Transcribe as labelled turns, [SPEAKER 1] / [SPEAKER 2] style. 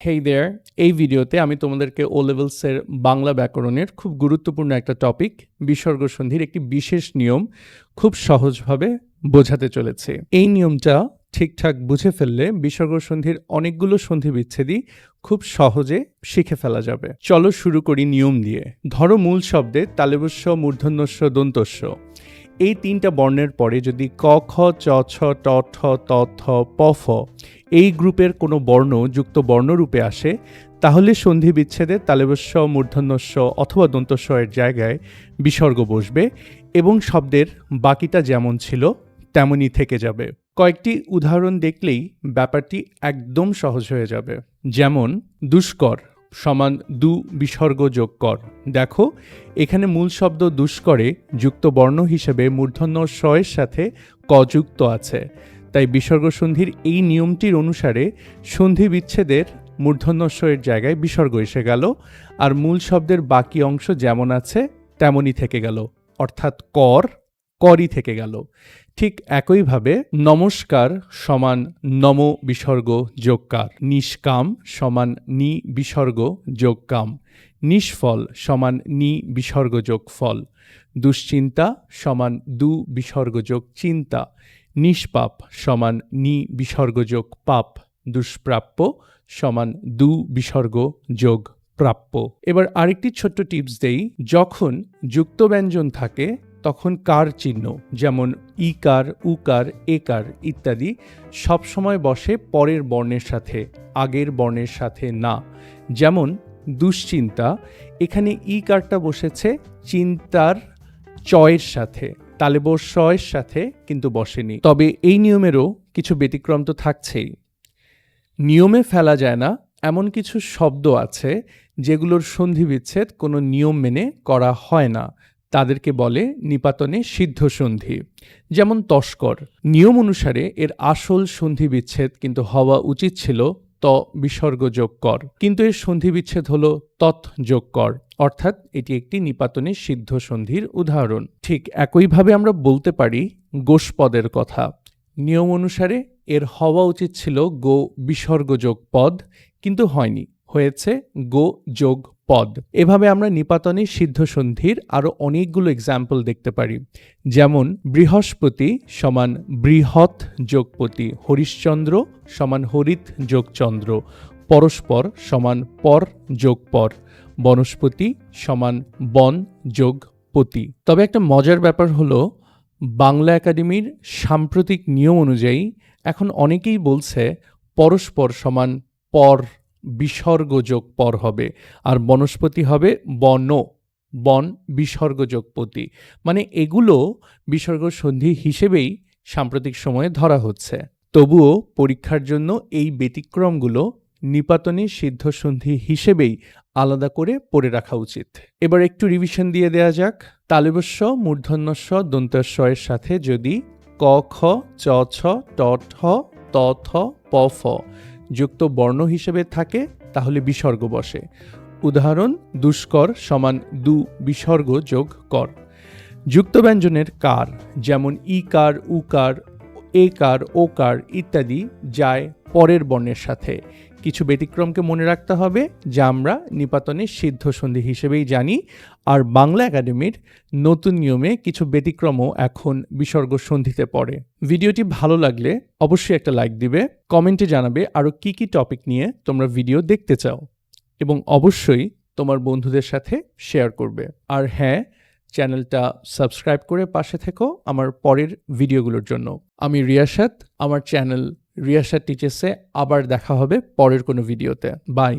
[SPEAKER 1] হেই দেয়ার এই ভিডিওতে আমি তোমাদেরকে ও লেভেলসের বাংলা ব্যাকরণের খুব গুরুত্বপূর্ণ একটা টপিক বিসর্গ সন্ধির একটি বিশেষ নিয়ম খুব সহজভাবে বোঝাতে চলেছে। এই নিয়মটা ঠিকঠাক বুঝে ফেললে বিসর্গ সন্ধির অনেকগুলো সন্ধি বিচ্ছেদই খুব সহজে শিখে ফেলা যাবে। চলো শুরু করি নিয়ম দিয়ে। ধরো মূল শব্দে তালেবস্য, মূর্ধন্যস্য, দন্তস্য। এই তিনটা বর্ণের পরে যদি ক, খ, চ, ছ, ট, ঠ, ত, থ, প, ফ এই গ্রুপের কোনো বর্ণ যুক্ত বর্ণরূপে আসে, তাহলে সন্ধি বিচ্ছেদে তালেবস্য অথবা দন্তস্ব এর জায়গায় বিসর্গ বসবে এবং শব্দের বাকিটা যেমন ছিল, তেমনই থেকে যাবে। কয়েকটি উদাহরণ দেখলেই ব্যাপারটি একদম সহজ হয়ে যাবে। যেমন, দুষ্কর সমান দু বিসর্গ যোগ কর। দেখো, এখানে মূল শব্দ দুষ্করে যুক্ত বর্ণ হিসেবে মূর্ধন্য স্বয়ের সাথে ক যুক্ত আছে। তাই বিসর্গ সন্ধির এই নিয়মটির অনুসারে সন্ধি বিচ্ছেদের মূর্ধন্য জায়গায় বিসর্গ এসে গেল, আর মূল শব্দের বাকি অংশ যেমন আছে, তেমনই থেকে গেল। অর্থাৎ কর, করই থেকে গেল। ঠিক একইভাবে নমস্কার সমান নম বিসর্গ যোগকার নিষ্কাম সমান নি বিসর্গ যোগকাম নিষ্ফল সমান নি বিসর্গ যোগ ফল, দুশ্চিন্তা সমান দু বিসর্গ যোগ চিন্তা নিষ্পাপ সমান নি বিসর্গ যোগ পাপ, দুষ্প্রাপ্য সমান দু বিসর্গ যোগ প্রাপ্য। এবার আরেকটি ছোট্ট টিপস দেই, যখন যুক্ত ব্যঞ্জন থাকে, তখন কার চিহ্ন, যেমন ইকার উকার একার ইত্যাদি সবসময় বসে পরের বর্ণের সাথে, আগের বর্ণের সাথে না। যেমন দুশ্চিন্তা, এখানে ইকারটা বসেছে চিন্তার চয়ের সাথে। তালেবর শয়ের সাথে কিন্তু বসেনি। তবে এই নিয়মেরও কিছু ব্যতিক্রম তো থাকছেই। নিয়মে ফেলা যায় না, এমন কিছু শব্দ আছে যেগুলোর সন্ধি বিচ্ছেদ কোনো নিয়ম মেনে করা হয় না। তাদেরকে বলে নিপাতনে সিদ্ধ সন্ধি, যেমন তস্কর। নিয়ম অনুসারে এর আসল সন্ধি বিচ্ছেদ কিন্তু হওয়া উচিত ছিল ত বিসর্গ যোগ কর কিন্তু এর সন্ধি বিচ্ছেদ হল তৎ যোগ কর অর্থাৎ এটি একটি নিপাতনে সিদ্ধ সন্ধির উদাহরণ। ঠিক একইভাবে আমরা বলতে পারি গোষ্পদের কথা। নিয়ম অনুসারে এর হওয়া উচিত ছিল গো বিসর্গ যোগ পদ, কিন্তু হয়নি। হয়েছে গো যোগ পদ। এভাবে আমরা নিপাতনে সিদ্ধ সন্ধির আরও অনেকগুলো এক্সাম্পল দেখতে পারি। যেমন বৃহস্পতি সমান বৃহৎ যোগপতি হরিশ্চন্দ্র সমান হরিত যোগচন্দ্র, পরস্পর সমান পর যোগ পর বনস্পতি সমান বন যোগ পতি। তবে একটা মজার ব্যাপার হলো, বাংলা একাডেমির সাম্প্রতিক নিয়ম অনুযায়ী এখন অনেকেই বলছে পরস্পর সমান পর বিসর্গযোগ পর হবে। আর বনস্পতি হবে বন বন বিসর্গযোগপতি মানে এগুলো বিসর্গ সন্ধি হিসেবেই সাম্প্রতিক সময়ে ধরা হচ্ছে। তবুও পরীক্ষার জন্য এই ব্যতিক্রমগুলো নিপাতনী সিদ্ধসন্ধি হিসেবেই আলাদা করে পড়ে রাখা উচিত। এবার একটু রিভিশন দিয়ে দেয়া যাক। তালেবস্য মূর্ধন্যস্ব দন্তস্ব এর সাথে যদি ক, খ, চ, ছ, ট, ঠ, ত, থ, প, ফ যুক্ত বর্ণ হিসেবে থাকে, তাহলে বিসর্গ বসে। উদাহরণ, দুষ্কর সমান দু বিসর্গ যোগ কর। যুক্ত ব্যঞ্জনের কার, যেমন ইকার উকার ও কার ইত্যাদি যায় পরের বর্ণের সাথে। কিছু ব্যতিক্রমকে মনে রাখতে হবে, যা আমরা নিপাতনে সিদ্ধ সন্ধি হিসেবেই জানি। আর বাংলা একাডেমির নতুন নিয়মে কিছু ব্যতিক্রমও এখন বিসর্গ সন্ধিতে পড়ে। ভিডিওটি ভালো লাগলে অবশ্যই একটা লাইক দিবে, কমেন্টে জানাবে আরও কি কি টপিক নিয়ে তোমরা ভিডিও দেখতে চাও। এবং অবশ্যই তোমার বন্ধুদের সাথে শেয়ার করবে। আর হ্যাঁ চ্যানেলটা সাবস্ক্রাইব করে পাশে থেকো আমার পরের ভিডিওগুলোর জন্য। আমি রিয়াসাত, আমার চ্যানেল রিয়াসাত টিচার্সে আবার দেখা হবে পরের কোনো ভিডিওতে বাই